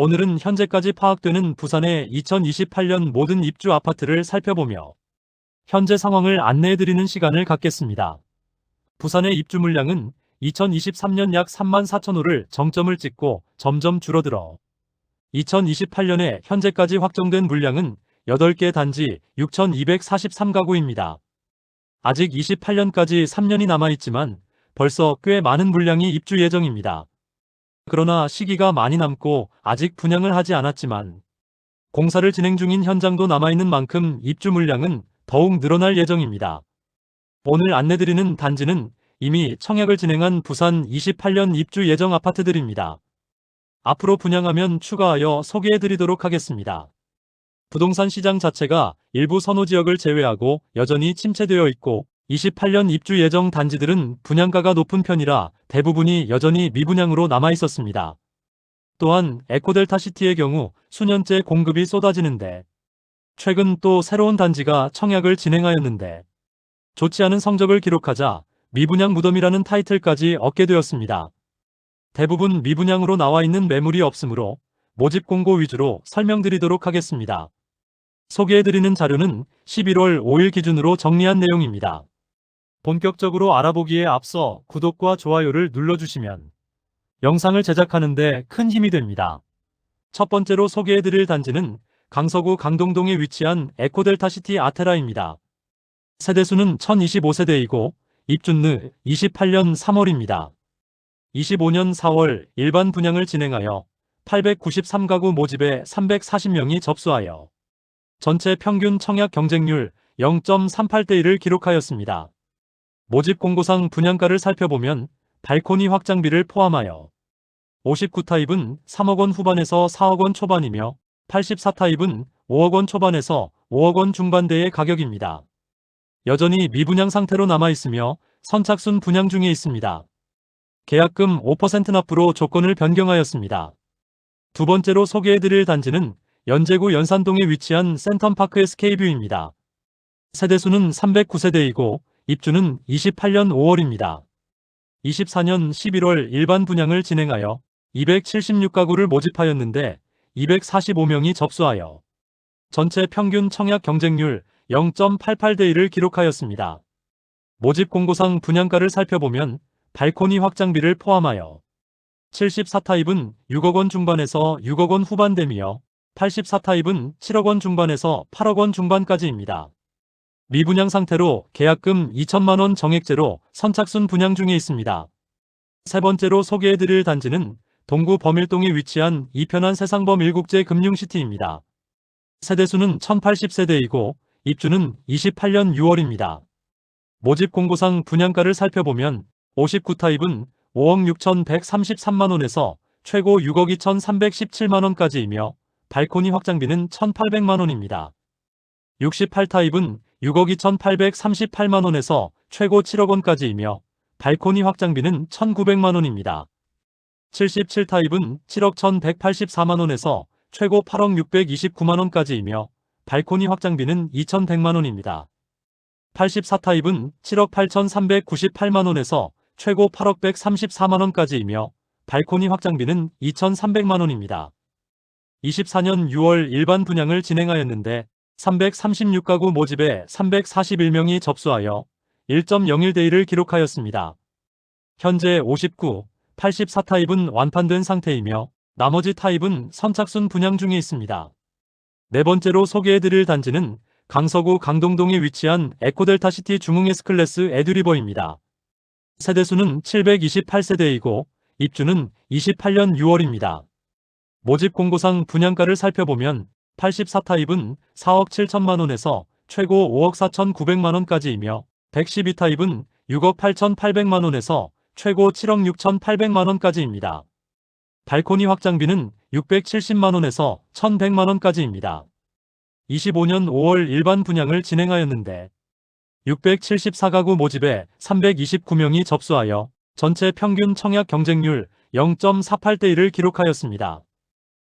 오늘은 현재까지 파악되는 부산의 2028년 모든 입주 아파트를 살펴보며 현재 상황을 안내해드리는 시간을 갖겠습니다. 부산의 입주 물량은 2023년 약 3만 4천 호를 정점을 찍고 점점 줄어들어 2028년에 현재까지 확정된 물량은 8개 단지 6,243가구입니다. 아직 28년까지 3년이 남아있지만 벌써 꽤 많은 물량이 입주 예정입니다. 그러나 시기가 많이 남고 아직 분양을 하지 않았지만 공사를 진행 중인 현장도 남아있는 만큼 입주 물량은 더욱 늘어날 예정입니다. 오늘 안내드리는 단지는 이미 청약을 진행한 부산 28년 입주 예정 아파트들입니다. 앞으로 분양하면 추가하여 소개해드리도록 하겠습니다. 부동산 시장 자체가 일부 선호 지역을 제외하고 여전히 침체되어 있고 28년 입주 예정 단지들은 분양가가 높은 편이라 대부분이 여전히 미분양으로 남아 있었습니다. 또한 에코델타시티의 경우 수년째 공급이 쏟아지는데 최근 또 새로운 단지가 청약을 진행하였는데 좋지 않은 성적을 기록하자 미분양 무덤이라는 타이틀까지 얻게 되었습니다. 대부분 미분양으로 나와 있는 매물이 없으므로 모집 공고 위주로 설명드리도록 하겠습니다. 소개해드리는 자료는 11월 5일 기준으로 정리한 내용입니다. 본격적으로 알아보기에 앞서 구독과 좋아요를 눌러주시면 영상을 제작하는데 큰 힘이 됩니다. 첫 번째로 소개해드릴 단지는 강서구 강동동에 위치한 에코델타시티 아테라입니다. 세대수는 1025세대이고 입주는 28년 3월입니다. 25년 4월 일반 분양을 진행하여 893가구 모집에 340명이 접수하여 전체 평균 청약 경쟁률 0.38대 1을 기록하였습니다. 모집 공고상 분양가를 살펴보면 발코니 확장비를 포함하여 59타입은 3억 원 후반에서 4억 원 초반이며 84타입은 5억 원 초반에서 5억 원 중반대의 가격입니다. 여전히 미분양 상태로 남아 있으며 선착순 분양 중에 있습니다. 계약금 5% 납부로 조건을 변경하였습니다. 두 번째로 소개해드릴 단지는 연제구 연산동에 위치한 센텀파크 SK뷰입니다. 세대수는 309세대이고 입주는 28년 5월입니다. 24년 11월 일반 분양을 진행하여 276가구를 모집하였는데 245명이 접수하여 전체 평균 청약 경쟁률 0.88대 1을 기록하였습니다. 모집 공고상 분양가를 살펴보면 발코니 확장비를 포함하여 74타입은 6억 원 중반에서 6억 원 후반대며 84타입은 7억 원 중반에서 8억 원 중반까지입니다. 미분양 상태로 계약금 2천만 원 정액제로 선착순 분양 중에 있습니다. 세 번째로 소개해드릴 단지는 동구 범일동에 위치한 이편한 세상범 일국제 금융시티입니다. 세대수는 1080세대이고 입주는 28년 6월입니다. 모집 공고상 분양가를 살펴보면 59타입은 5억 6,133만원에서 최고 6억 2,317만원까지이며 발코니 확장비는 1,800만원입니다. 68타입은 6억 2,838만원에서 최고 7억 원까지이며 발코니 확장비는 1,900만원입니다. 77타입은 7억 1,184만원에서 최고 8억 629만원까지이며 발코니 확장비는 2,100만원입니다. 84타입은 7억 8,398만원에서 최고 8억 134만원까지이며 발코니 확장비는 2,300만원입니다. 24년 6월 일반 분양을 진행하였는데 336가구 모집에 341명이 접수하여 1.01대 1을 기록하였습니다. 현재 59, 84타입은 완판된 상태이며 나머지 타입은 선착순 분양 중에 있습니다. 네 번째로 소개해드릴 단지는 강서구 강동동에 위치한 에코델타시티 중흥 S클래스 에듀리버입니다. 세대수는 728세대이고 입주는 28년 6월입니다. 모집 공고상 분양가를 살펴보면 84타입은 4억 7천만원에서 최고 5억 4천9백만원까지이며 112타입은 6억 8천8백만원에서 최고 7억 6천8백만원까지입니다. 발코니 확장비는 670만원에서 1100만원까지입니다. 25년 5월 일반 분양을 진행하였는데 674가구 모집에 329명이 접수하여 전체 평균 청약 경쟁률 0.48대 1을 기록하였습니다.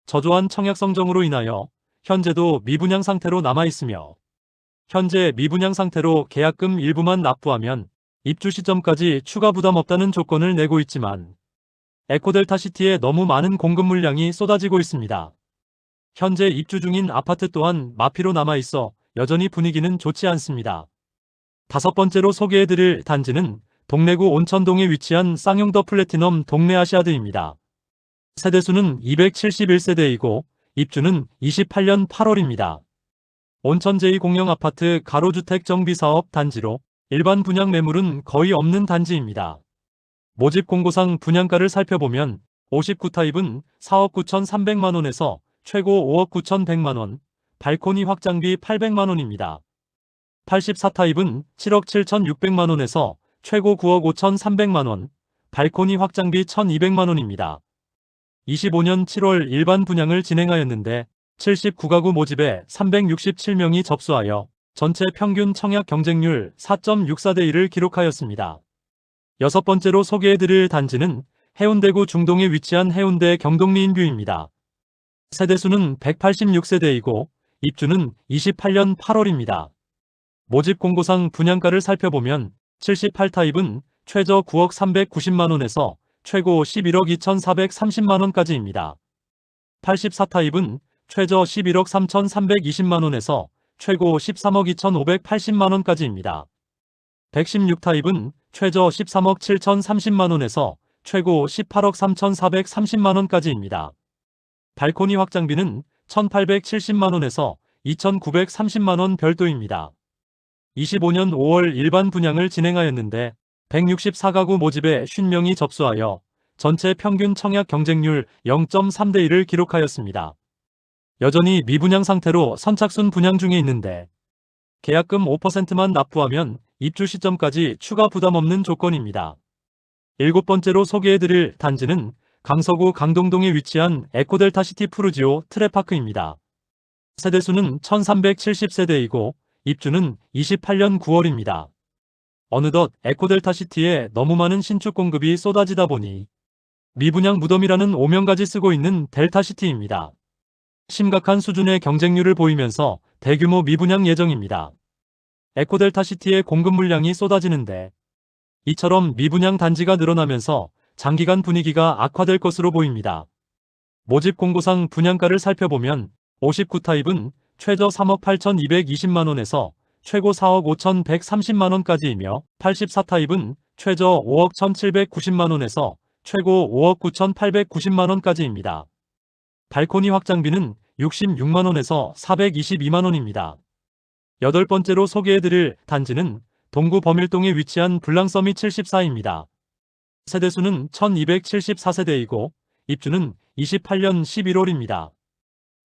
저조한 청약 성정으로 인하여 현재도 미분양 상태로 남아 있으며 현재 미분양 상태로 계약금 일부만 납부하면 입주 시점까지 추가 부담 없다는 조건을 내고 있지만 에코델타시티에 너무 많은 공급 물량이 쏟아지고 있습니다. 현재 입주 중인 아파트 또한 마피로 남아 있어 여전히 분위기는 좋지 않습니다. 다섯 번째로 소개해드릴 단지는 동래구 온천동에 위치한 쌍용더 플래티넘 동래 아시아드입니다. 세대수는 271세대이고 입주는 28년 8월입니다. 온천 제2공영 아파트 가로주택 정비사업 단지로 일반 분양 매물은 거의 없는 단지입니다. 모집 공고상 분양가를 살펴보면 59타입은 4억 9,300만원에서 최고 5억 9,100만원, 발코니 확장비 800만원입니다. 84타입은 7억 7,600만원에서 최고 9억 5,300만원, 발코니 확장비 1,200만원입니다. 25년 7월 일반 분양을 진행하였는데 79가구 모집에 367명이 접수하여 전체 평균 청약 경쟁률 4.64대 1을 기록하였습니다. 여섯 번째로 소개해드릴 단지는 해운대구 중동에 위치한 해운대 경동리인뷰입니다. 세대수는 186세대이고 입주는 28년 8월입니다. 모집 공고상 분양가를 살펴보면 78타입은 최저 9억 390만원에서 최고 11억 2,430만원까지입니다. 84타입은 최저 11억 3,320만원에서 최고 13억 2,580만원까지입니다. 116타입은 최저 13억 7,030만원에서 최고 18억 3,430만원까지입니다. 발코니 확장비는 1,870만원에서 2,930만원 별도입니다. 25년 5월 일반 분양을 진행하였는데 164가구 모집에 50명이 접수하여 전체 평균 청약 경쟁률 0.3대 1을 기록하였습니다. 여전히 미분양 상태로 선착순 분양 중에 있는데 계약금 5%만 납부하면 입주 시점까지 추가 부담 없는 조건입니다. 일곱 번째로 소개해드릴 단지는 강서구 강동동에 위치한 에코델타 시티 푸르지오 트레파크입니다. 세대수는 1370세대이고 입주는 28년 9월입니다. 어느덧 에코델타시티에 너무 많은 신축 공급이 쏟아지다 보니 미분양 무덤이라는 오명까지 쓰고 있는 델타시티입니다. 심각한 수준의 경쟁률을 보이면서 대규모 미분양 예정입니다. 에코델타시티의 공급 물량이 쏟아지는데 이처럼 미분양 단지가 늘어나면서 장기간 분위기가 악화될 것으로 보입니다. 모집 공고상 분양가를 살펴보면 59타입은 최저 3억 8,220만원에서 최고 4억 5,130만원까지이며 84타입은 최저 5억 1,790만원에서 최고 5억 9,890만원까지입니다. 발코니 확장비는 66만원에서 422만원입니다. 여덟 번째로 소개해드릴 단지는 동구 범일동에 위치한 블랑서미 74입니다. 세대수는 1274세대이고 입주는 28년 11월입니다.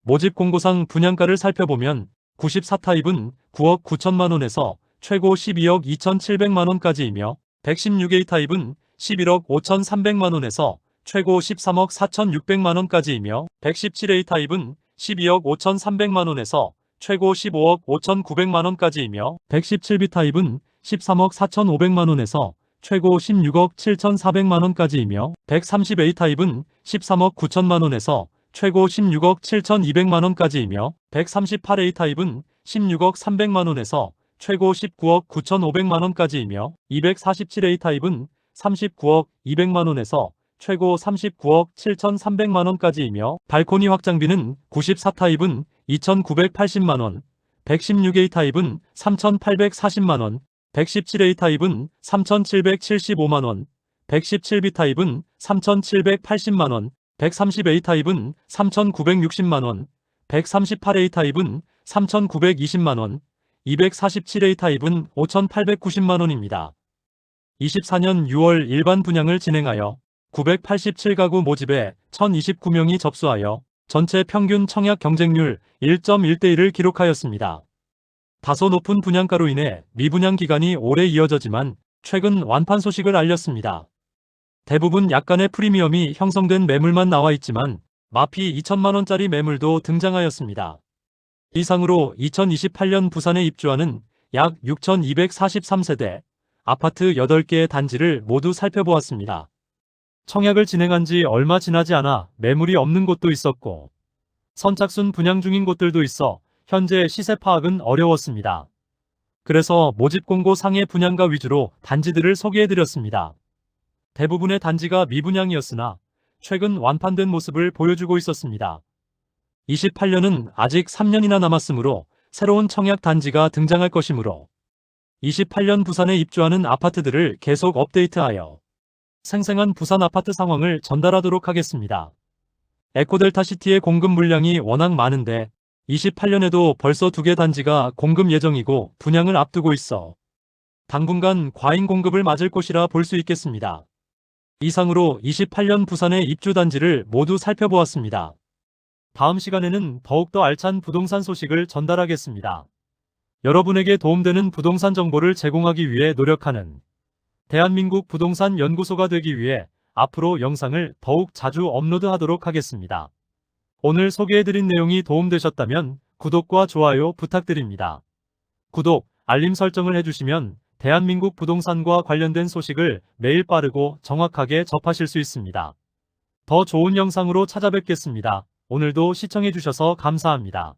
모집 공고상 분양가를 살펴보면 94타입은 9억 9천만원에서 최고 12억 2,700만원까지이며 116A 타입은 11억 5,300만원에서 최고 13억 4,600만원까지이며 117A 타입은 12억 5,300만원에서 최고 15억 5,900만원까지이며 117B 타입은 13억 4,500만원에서 최고 16억 7,400만원까지이며 130A 타입은 13억 9천만원에서 최고 16억 7,200만원까지이며 138A 타입은 16억 300만원에서 최고 19억 9,500만원까지이며 247A 타입은 39억 200만원에서 최고 39억 7,300만원까지이며 발코니 확장비는 94타입은 2,980만원, 116A 타입은 3,840만원, 117A 타입은 3,775만원, 117B 타입은 3,780만원, 130A 타입은 3,960만원, 138A 타입은 3,920만원, 247A 타입은 5,890만원입니다. 24년 6월 일반 분양을 진행하여 987가구 모집에 1,029명이 접수하여 전체 평균 청약 경쟁률 1.1대 1을 기록하였습니다. 다소 높은 분양가로 인해 미분양 기간이 오래 이어졌지만 최근 완판 소식을 알렸습니다. 대부분 약간의 프리미엄이 형성된 매물만 나와 있지만 마피 2천만원짜리 매물도 등장하였습니다. 이상으로 2028년 부산에 입주하는 약 6,243세대 아파트 8개의 단지를 모두 살펴보았습니다. 청약을 진행한 지 얼마 지나지 않아 매물이 없는 곳도 있었고 선착순 분양 중인 곳들도 있어 현재 시세 파악은 어려웠습니다. 그래서 모집 공고 상해 분양가 위주로 단지들을 소개해드렸습니다. 대부분의 단지가 미분양이었으나 최근 완판된 모습을 보여주고 있었습니다. 28년은 아직 3년이나 남았으므로 새로운 청약 단지가 등장할 것이므로 28년 부산에 입주하는 아파트들을 계속 업데이트하여 생생한 부산 아파트 상황을 전달하도록 하겠습니다. 에코델타시티의 공급 물량이 워낙 많은데 28년에도 벌써 두 개 단지가 공급 예정이고 분양을 앞두고 있어 당분간 과잉 공급을 맞을 것이라 볼 수 있겠습니다. 이상으로 28년 부산의 입주 단지를 모두 살펴보았습니다. 다음 시간에는 더욱더 알찬 부동산 소식을 전달하겠습니다. 여러분에게 도움되는 부동산 정보를 제공하기 위해 노력하는 대한민국 부동산 연구소가 되기 위해 앞으로 영상을 더욱 자주 업로드하도록 하겠습니다. 오늘 소개해드린 내용이 도움되셨다면 구독과 좋아요 부탁드립니다. 구독, 알림 설정을 해주시면 대한민국 부동산과 관련된 소식을 매일 빠르고 정확하게 접하실 수 있습니다. 더 좋은 영상으로 찾아뵙겠습니다. 오늘도 시청해주셔서 감사합니다.